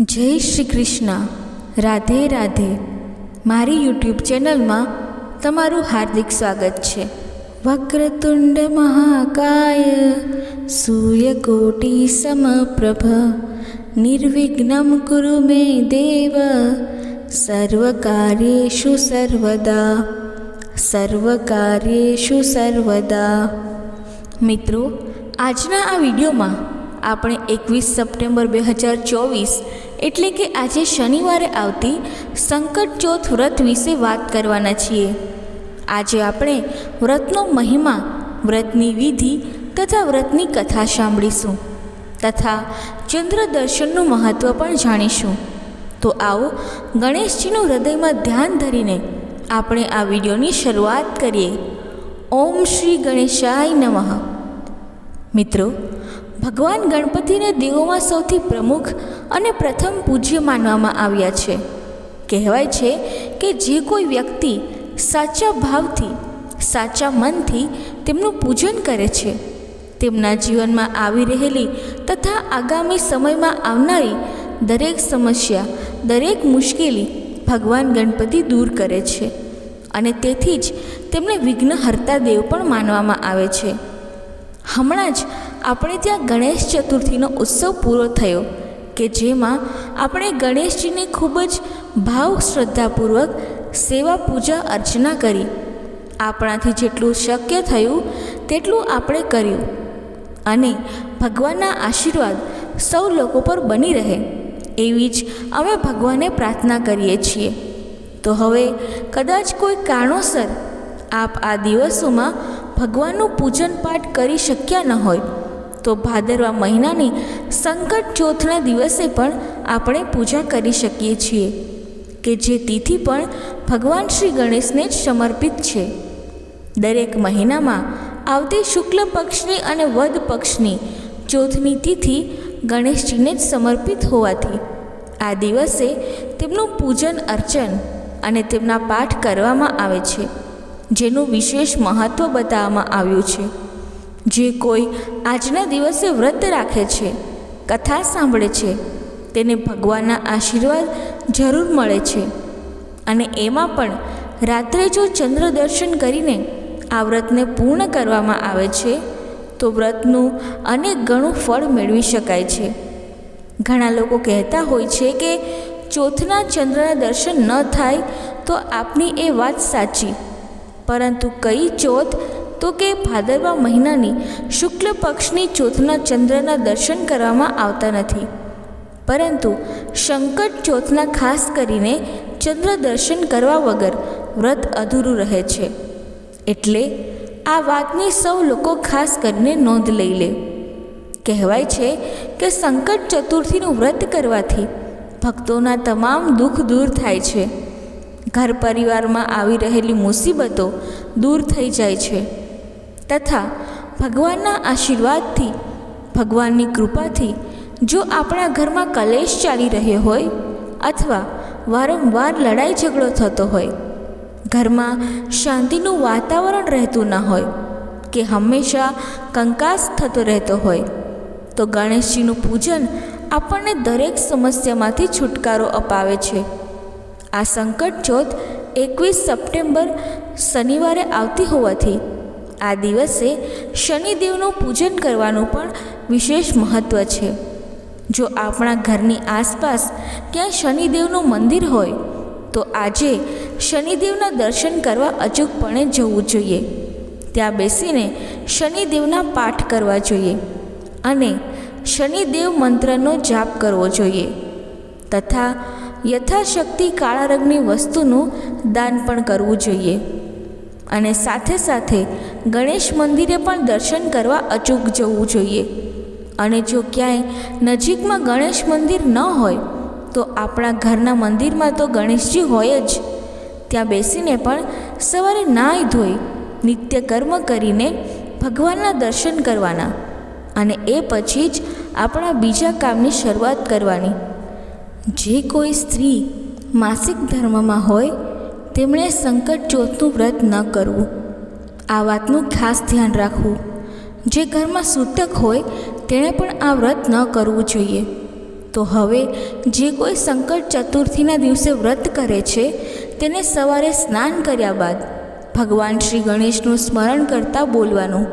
જય શ્રી કૃષ્ણ. રાધે રાધે. મારી યુટ્યુબ ચેનલમાં તમારું હાર્દિક સ્વાગત છે. વક્રતુંડ મહાકાય સૂર્યકોટી સમપ્રભ નિર્વિઘ્નમ કુરુ મે દેવ. સર્વકાર્યેષુ સર્વદા. સર્વકાર્યેષુ સર્વદા. મિત્રો, આજના આ વિડીયોમાં આપણે એકવીસ સપ્ટેમ્બર બે હજાર ચોવીસ એટલે કે આજે શનિવારે આવતી સંકટ ચોથ વ્રત વિશે વાત કરવાના છીએ. આજે આપણે વ્રતનો મહિમા, વ્રતની વિધિ તથા વ્રતની કથા સાંભળીશું. તથા ચંદ્ર દર્શનનું મહત્ત્વ પણ જાણીશું. તો આવો ગણેશજીનું હૃદયમાં ધ્યાન ધરીને આપણે આ વિડીયોની શરૂઆત કરીએ. ઓમ શ્રી ગણેશાય નમઃ. મિત્રો, ભગવાન ગણપતિને દેવોમાં સૌથી પ્રમુખ અને પ્રથમ પૂજ્ય માનવામાં આવ્યા છે. કહેવાય છે કે જે કોઈ વ્યક્તિ સાચા ભાવથી, સાચા મનથી તેમનું પૂજન કરે છે, તેમના જીવનમાં આવી રહેલી તથા આગામી સમયમાં આવનારી દરેક સમસ્યા, દરેક મુશ્કેલી ભગવાન ગણપતિ દૂર કરે છે અને તેથી જ તેમને વિઘ્નહર્તા દેવ પણ માનવામાં આવે છે. હમણાં જ આપણે ત્યાં ગણેશ ચતુર્થીનો ઉત્સવ પૂરો થયો, કે જેમાં આપણે ગણેશજીની ખૂબ જ ભાવ શ્રદ્ધાપૂર્વક સેવા પૂજા અર્ચના કરી. આપણાથી જેટલું શક્ય થયું, તેટલું આપણે કર્યું. અને ભગવાનના આશીર્વાદ સૌ લોકો પર બની રહે, એવી જ અમે ભગવાનને પ્રાર્થના કરીએ છીએ. તો હવે કદાચ કોઈ કારણોસર આપ આ દિવસોમાં ભગવાનનું પૂજન પાઠ કરી શક્યા ન હોય, તો ભાદરવા મહિનાની સંકટ ચોથના દિવસે પણ આપણે પૂજા કરી શકીએ છીએ, કે જે તિથિ પણ ભગવાન શ્રી ગણેશને જ સમર્પિત છે. દરેક મહિનામાં આવતી શુક્લ પક્ષની અને વદ પક્ષની ચોથની તિથિ ગણેશજીને જ સમર્પિત હોવાથી, આ દિવસે તેમનું પૂજન અર્ચન અને તેમના પાઠ કરવામાં આવે છે. જેનું વિશેષ મહત્ત્વ બતાવવામાં આવ્યું છે. જે કોઈ આજના દિવસે વ્રત રાખે છે, કથા સાંભળે છે, તેને ભગવાનના આશીર્વાદ જરૂર મળે છે. અને એમાં પણ રાત્રે જો ચંદ્ર દર્શન કરીને આ વ્રતને પૂર્ણ કરવામાં આવે છે, તો વ્રતનું અનેક ગણું ફળ મેળવી શકાય છે. ઘણા લોકો કહેતા હોય છે કે ચોથના ચંદ્રના દર્શન ન થાય તો આપની એ વાત સાચી. પરંતુ કઈ ચોથ? તો કે ભાદરવા મહિનાની શુક્લ પક્ષની ચોથના ચંદ્રના દર્શન કરવામાં આવતા નથી. પરંતુ સંકટ ચોથના ખાસ કરીને ચંદ્ર દર્શન કરવા વગર વ્રત અધૂરું રહે છે. એટલે આ વાતની સૌ લોકો ખાસ કરીને નોંધ લઈ લે. કહેવાય છે કે સંકટ ચતુર્થીનું વ્રત કરવાથી ભક્તોના તમામ દુઃખ દૂર થાય છે. ઘર પરિવારમાં આવી રહેલી મુસીબતો દૂર થઈ જાય છે. તથા ભગવાનના આશીર્વાદથી, ભગવાનની કૃપાથી જો આપણા ઘરમાં કલેશ ચાલી રહ્યો હોય અથવા વારંવાર લડાઈ ઝઘડો થતો હોય, ઘરમાં શાંતિનું વાતાવરણ રહેતું ન હોય કે હંમેશા કંકાસ થતો રહેતો હોય, તો ગણેશજીનું પૂજન આપણને દરેક સમસ્યામાંથી છુટકારો અપાવે છે. આ સંકટ ચોથ એકવીસ સપ્ટેમ્બર શનિવારે આવતી હોવાથી આ દિવસે શનિદેવનું પૂજન કરવાનું પણ વિશેષ મહત્ત્વ છે. જો આપણા ઘરની આસપાસ ક્યાંય શનિદેવનું મંદિર હોય, તો આજે શનિદેવના દર્શન કરવા અચૂકપણે જવું જોઈએ. ત્યાં બેસીને શનિદેવના પાઠ કરવા જોઈએ અને શનિદેવ મંત્રનો જાપ કરવો જોઈએ. તથા યથાશક્તિ કાળા રંગની વસ્તુનું દાન પણ કરવું જોઈએ. અને સાથે સાથે ગણેશ મંદિરે પણ દર્શન કરવા અચૂક જવું જોઈએ. અને જો ક્યાંય નજીકમાં ગણેશ મંદિર ન હોય, તો આપણા ઘરના મંદિરમાં તો ગણેશજી હોય જ. ત્યાં બેસીને પણ સવારે નાહી ધોઈ નિત્ય કર્મ કરીને ભગવાનના દર્શન કરવાના. અને એ પછી જ આપણા બીજા કામની શરૂઆત કરવાની. જે કોઈ સ્ત્રી માસિક ધર્મમાં હોય, તેમણે સંકટ ચોથનું વ્રત ન કરવું. આ વાતનું ખાસ ધ્યાન રાખવું. જે ઘરમાં સૂતક હોય, તેણે પણ આ વ્રત ન કરવું જોઈએ. તો હવે, જે કોઈ સંકટ ચતુર્થીના દિવસે વ્રત કરે છે, તેને સવારે સ્નાન કર્યા બાદ ભગવાન શ્રી ગણેશનું સ્મરણ કરતા બોલવાનું.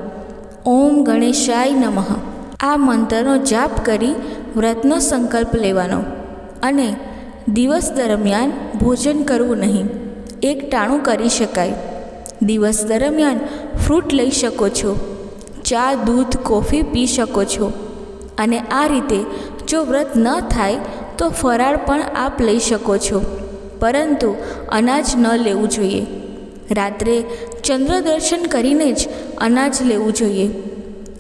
ઓમ ગણેશાય નમઃ. આ મંત્રનો જાપ કરી વ્રતનો સંકલ્પ લેવાનો. અને દિવસ દરમિયાન ભોજન કરવું નહીં. એક ટાણું કરી શકાય. દિવસ દરમિયાન ફ્રૂટ લઈ શકો છો. ચા, દૂધ, કોફી પી શકો છો. અને આ રીતે જો વ્રત ન થાય, તો ફરાળ પણ આપ લઈ શકો છો. પરંતુ અનાજ ન લેવું જોઈએ. રાત્રે ચંદ્ર દર્શન કરીને જ અનાજ લેવું જોઈએ.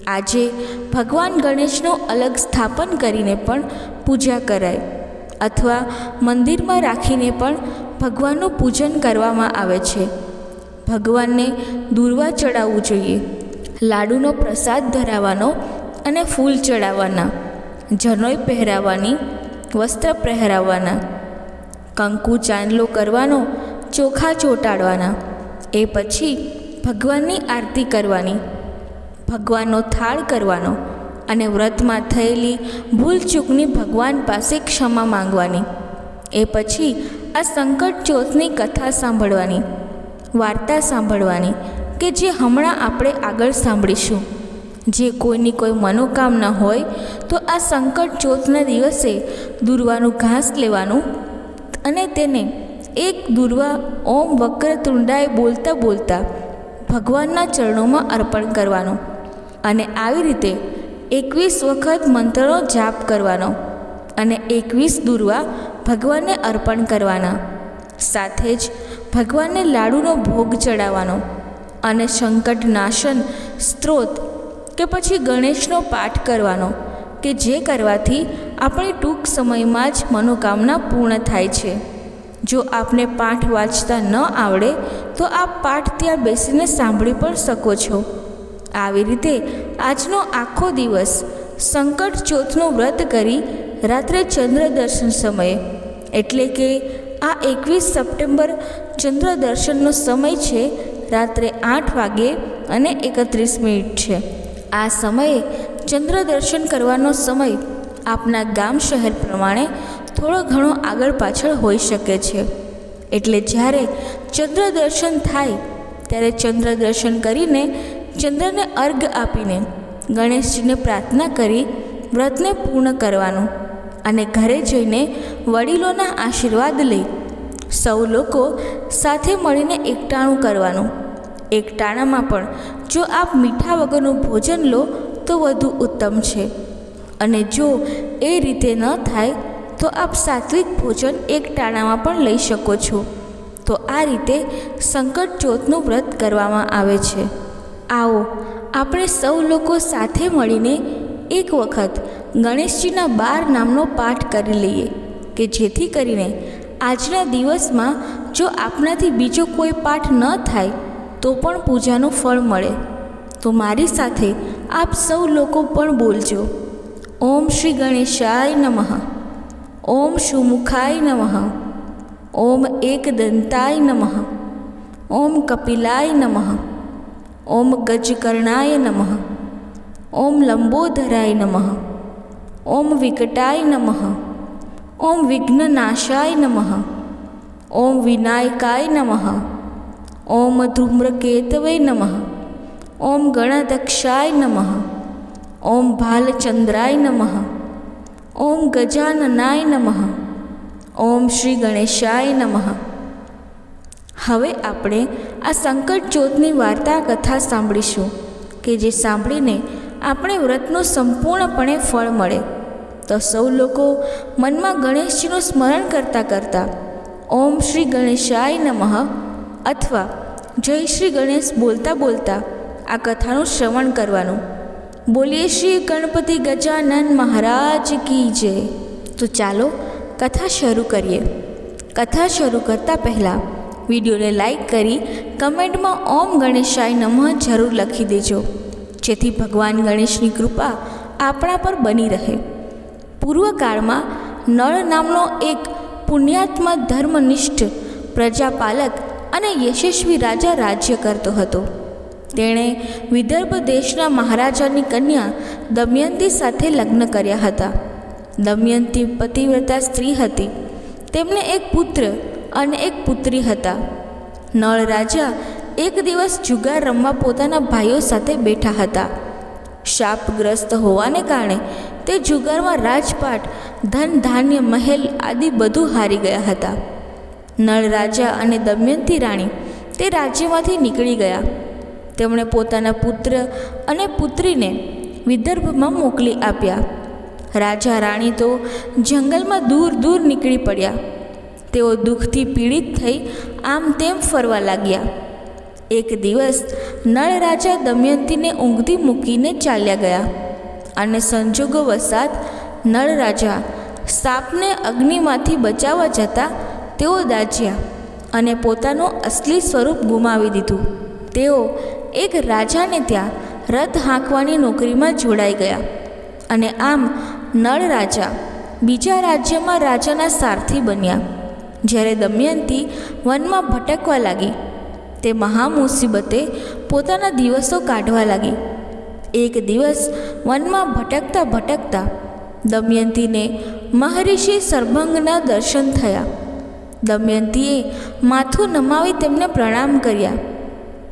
આજે ભગવાન ગણેશનું અલગ સ્થાપન કરીને પણ પૂજા કરાય. અથવા મંદિરમાં રાખીને પણ ભગવાનનું પૂજન કરવામાં આવે છે. ભગવાનને દુર્વા ચડાવવું જોઈએ, લાડુનો પ્રસાદ ધરાવવાનો અને ફૂલ ચડાવવાના જનોઈ પહેરાવવાની, વસ્ત્ર પહેરાવવાના, કંકુ ચાંદલો કરવાનો, ચોખા ચોંટાડવાના, એ પછી ભગવાનની આરતી કરવાની, ભગવાનનો થાળ કરવાનો અને વ્રતમાં થયેલી ભૂલચૂકની ભગવાન પાસે ક્ષમા માંગવાની. એ પછી આ સંકટ ચોથની કથા સાંભળવાની, વાર્તા સાંભળવાની કે જે હમણાં આપણે આગળ સાંભળીશું. જે કોઈની કોઈ મનોકામના હોય તો આ સંકટ ચોથના દિવસે દુર્વાનું ઘાસ લેવાનું અને તેને એક દુર્વા ઓમ વક્રતુંડાએ બોલતા બોલતા ભગવાનના ચરણોમાં અર્પણ કરવાનું. અને આવી રીતે એકવીસ વખત મંત્રનો જાપ કરવાનો અને એકવીસ દુર્વા ભગવાનને અર્પણ કરવાના. સાથે જ ભગવાનને લાડુનો ભોગ ચડાવવાનો અને સંકટ નાશન સ્ત્રોત કે પછી ગણેશનો પાઠ કરવાનો કે જે કરવાથી આપણી ટૂંક સમયમાં જ મનોકામના પૂર્ણ થાય છે. જો આપને પાઠ વાંચતા ન આવડે તો આપ પાઠ ત્યાં બેસીને સાંભળી પણ શકો છો. આવી રીતે આજનો આખો દિવસ સંકટ ચોથનું વ્રત કરી રાત્રે ચંદ્ર દર્શન સમયે. એટલે કે આ એકવીસ સપ્ટેમ્બર ચંદ્ર દર્શનનો સમય છે રાત્રે આઠ વાગે અને એકત્રીસ મિનિટ છે. આ સમયે ચંદ્ર દર્શન કરવાનો સમય આપના ગામ શહેર પ્રમાણે થોડો ઘણો આગળ પાછળ હોઈ શકે છે. એટલે જ્યારે ચંદ્ર દર્શન થાય, ત્યારે ચંદ્ર દર્શન કરીને ચંદ્રને અર્ઘ આપીને ગણેશજીને પ્રાર્થના કરી વ્રતને પૂર્ણ કરવાનું અને ઘરે જઈને વડીલોના આશીર્વાદ લઈ સૌ લોકો સાથે મળીને એકટાણું કરવાનું. એકટાણામાં પણ જો આપ મીઠા વગરનું ભોજન લો તો વધુ ઉત્તમ છે. અને જો એ રીતે ન થાય તો આપ સાત્વિક ભોજન એક ટાણામાં પણ લઈ શકો છો. તો આ રીતે સંકટ વ્રત કરવામાં આવે છે. આવો, આપણે સૌ લોકો સાથે મળીને એક વખત ગણેશજીના બાર નામનો પાઠ કરી લઈએ કે જેથી કરીને આજના દિવસમાં જો આપણાથી બીજો કોઈ પાઠ ન થાય, તો પણ પૂજાનું ફળ મળે. તો મારી સાથે આપ સૌ લોકો પણ બોલજો. ઓમ શ્રી ગણેશાય નમઃ. ઓમ સુમુખાય નમઃ. ઓમ એકદંતાય નમઃ. ઓમ કપિલાય નમઃ. ઓમ ગજકર્ણાય નમઃ. ઓમ લંબોધરાય નમઃ. ઓમ વિકટાય નમઃ. ઓમ વિઘ્નનાશાય નમઃ. ઓમ વિનાયકાય નમઃ. ઓમ ધૂમ્રકેતવે નમઃ. ઓમ ગણદક્ષાય નમઃ. ઓમ ભાલચંદ્રાય નમઃ. ઓમ ગજાનનાય નમઃ. ઓમ શ્રી ગણેશાય નમઃ. હવે આપણે આ સંકટ વાર્તા કથા સાંભળીશું કે જે સાંભળીને આપણે વ્રતનું સંપૂર્ણપણે ફળ મળે. તો સૌ લોકો મનમાં ગણેશજીનું સ્મરણ કરતાં કરતાં ઓમ શ્રી ગણેશાય નમઃ અથવા જય શ્રી ગણેશ બોલતા બોલતા આ કથાનું શ્રવણ કરવાનું. બોલીએ શ્રી ગણપતિ ગજાનન મહારાજ કી જય. તો ચાલો કથા શરૂ કરીએ. કથા શરૂ કરતાં પહેલાં વિડીયોને લાઇક કરી કમેન્ટમાં ઓમ ગણેશાય નમઃ જરૂર લખી દેજો. જેથી ભગવાન ગણેશની કૃપા આપણા પર બની રહે. પૂર્વકાળમાં નળ નામનો એક પુણ્યાત્મા ધર્મનિષ્ઠ પ્રજાપાલક અને યશસ્વી રાજા રાજ્ય કરતો હતો. તેણે વિદર્ભ દેશના મહારાજાની કન્યા દમયંતી સાથે લગ્ન કર્યા હતા. દમયંતી પતિવ્રતા સ્ત્રી હતી. તેમને એક પુત્ર અને એક પુત્રી હતા. નળ રાજા એક દિવસ જુગાર રમવા પોતાના ભાઈઓ સાથે બેઠા હતા. શાપગ્રસ્ત હોવાને કારણે તે જુગારમાં રાજપાટ, ધન, ધાન્ય, મહેલ આદિ બધું હારી ગયા હતા. નળ રાજા અને દમયંતી રાણી તે રાજ્યમાંથી નીકળી ગયા. તેમણે પોતાના પુત્ર અને પુત્રીને વિદર્ભમાં મોકલી આપ્યા. રાજા રાણી તો જંગલમાં દૂર દૂર નીકળી પડ્યા. તેઓ દુઃખથી પીડિત થઈ આમ તેમ ફરવા લાગ્યા. એક દિવસ નળ રાજા દમયંતીને ઊંઘતી મૂકીને ચાલ્યા ગયા અને સંજોગો વસાત નળ રાજા સાપને અગ્નિમાંથી બચાવવા જતાં તેઓ દાજ્યા અને પોતાનું અસલી સ્વરૂપ ગુમાવી દીધું. તેઓ એક રાજાને ત્યાં રથ હાંકવાની નોકરીમાં જોડાઈ ગયા અને આમ નળ રાજા બીજા રાજ્યમાં રાજાના સારથી બન્યા. જ્યારે દમયંતી વનમાં ભટકવા લાગી, તે મહા મુસીબતે પોતાના દિવસો કાઢવા લાગી. એક દિવસ વનમાં ભટકતા ભટકતા દમયંતીને મહર્ષિ સરભંગના દર્શન થયા. દમયંતીએ માથું નમાવી તેમને પ્રણામ કર્યા.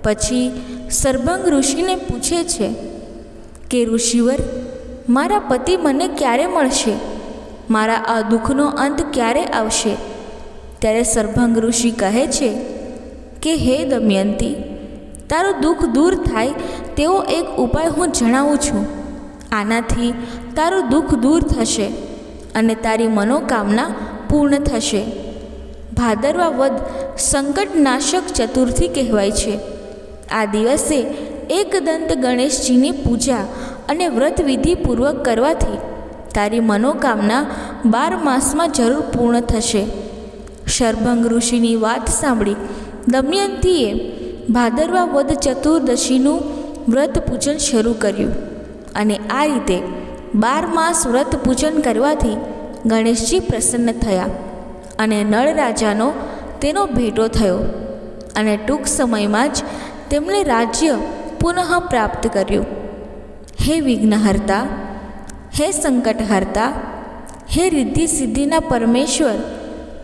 પછી સરભંગ ઋષિને પૂછે છે કે, ઋષિવર, મારા પતિ મને ક્યારે મળશે? મારા આ દુઃખનો અંત ક્યારે આવશે? ત્યારે સરભંગ ઋષિ કહે છે કે, હે દમયંતી, તારું દુઃખ દૂર થાય તેવો એક ઉપાય હું જણાવું છું. આનાથી તારું દુઃખ દૂર થશે અને તારી મનોકામના પૂર્ણ થશે. ભાદરવા વધ સંકટનાશક ચતુર્થી કહેવાય છે. આ દિવસે એકદંત ગણેશજીની પૂજા અને વ્રત વિધિપૂર્વક કરવાથી તારી મનોકામના બાર માસમાં જરૂર પૂર્ણ થશે. શરભંગ ઋષિની વાત સાંભળી. દમયંતીએ ભાદરવા વદ ચતુર્દશીનું વ્રત પૂજન શરૂ કર્યું અને આ રીતે બાર માસ વ્રત પૂજન કરવાથી ગણેશજી પ્રસન્ન થયા અને નળ રાજાનો તેનો ભેટો થયો અને ટૂંક સમયમાં જ તેમણે રાજ્ય પુનઃ પ્રાપ્ત કર્યું. હે વિઘ્નહર્તા, હે સંકટહર્તા, હે રિદ્ધિ સિદ્ધિના પરમેશ્વર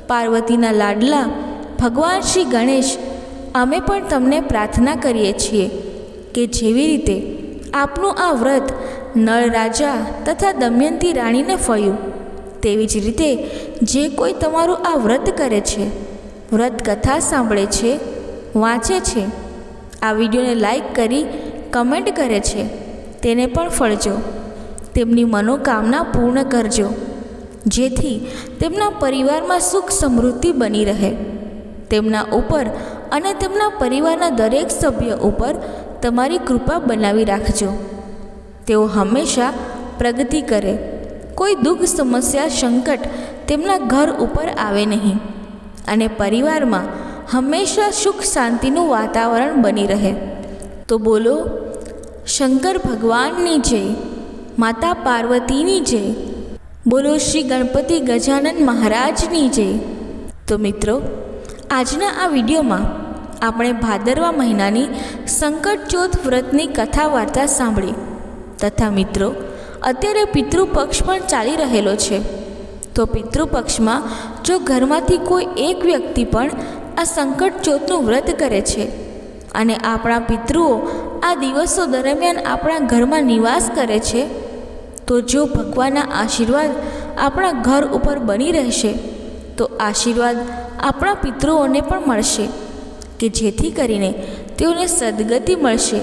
પાર્વતીના લાડલા ભગવાન શ્રી ગણેશ, અમે પણ તમને પ્રાર્થના કરીએ છીએ કે જેવી રીતે આપનું આ વ્રત નળ રાજા તથા દમયંતી રાણીને ફળ્યું, તેવી જ રીતે જે કોઈ તમારું આ વ્રત કરે છે, વ્રત કથા સાંભળે છે, વાંચે છે, આ વિડીયોને લાઈક કરી કમેન્ટ કરે છે, તેને પણ ફળજો, તેમની મનોકામના પૂર્ણ કરજો. જેથી તેમના પરિવારમાં સુખ સમૃદ્ધિ બની રહે. તેમના ઉપર અને તેમના પરિવારના દરેક સભ્ય ઉપર તમારી કૃપા બનાવી રાખજો. તેઓ હંમેશા પ્રગતિ કરે. કોઈ દુઃખ, સમસ્યા, સંકટ તેમના ઘર ઉપર આવે નહીં અને પરિવારમાં હંમેશા સુખ શાંતિનું વાતાવરણ બની રહે. તો બોલો, શંકર ભગવાનની જય, માતા પાર્વતીની જય. બોલો શ્રી ગણપતિ ગજાનન મહારાજની જય. તો મિત્રો, આજના આ વિડીયોમાં આપણે ભાદરવા મહિનાની સંકટ ચોથ વ્રતની કથા વાર્તા સાંભળી. તથા મિત્રો, અત્યારે પિતૃપક્ષ પણ ચાલી રહેલો છે. તો પિતૃપક્ષમાં જો ઘરમાંથી કોઈ એક વ્યક્તિ પણ આ સંકટ ચોથનું વ્રત કરે છે અને આપણા પિતૃઓ આ દિવસો દરમિયાન આપણા ઘરમાં નિવાસ કરે છે તો જો ભગવાનના આશીર્વાદ આપણા ઘર ઉપર બની રહેશે, તો આશીર્વાદ આપણા પિતૃઓને પણ મળશે, કે જેથી કરીને તેઓને સદગતિ મળશે,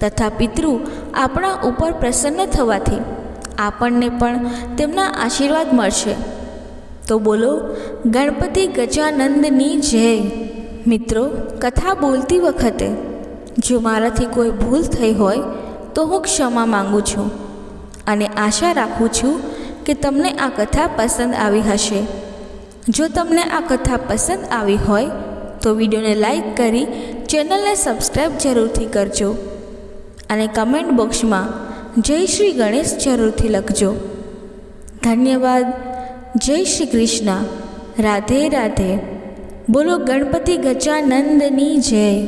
તથા પિતૃ આપણા ઉપર પ્રસન્ન થવાથી આપણને પણ તેમના આશીર્વાદ મળશે. તો બોલો, ગણપતિ ગજાનંદની જય. મિત્રો, કથા બોલતી વખતે જો મારાથી કોઈ ભૂલ થઈ હોય, તો હું ક્ષમા માગું છું. અને આશા રાખું છું કે તમને આ કથા પસંદ આવી હશે. જો તમને આ કથા પસંદ આવી હોય, તો વિડીયોને લાઈક કરી ચેનલને સબસ્ક્રાઈબ જરૂરથી કરજો અને કમેન્ટ બોક્સમાં જય શ્રી ગણેશ જરૂરથી લખજો. ધન્યવાદ. જય શ્રી કૃષ્ણ. રાધે રાધે. બોલો ગણપતિ ગજાનંદની જય.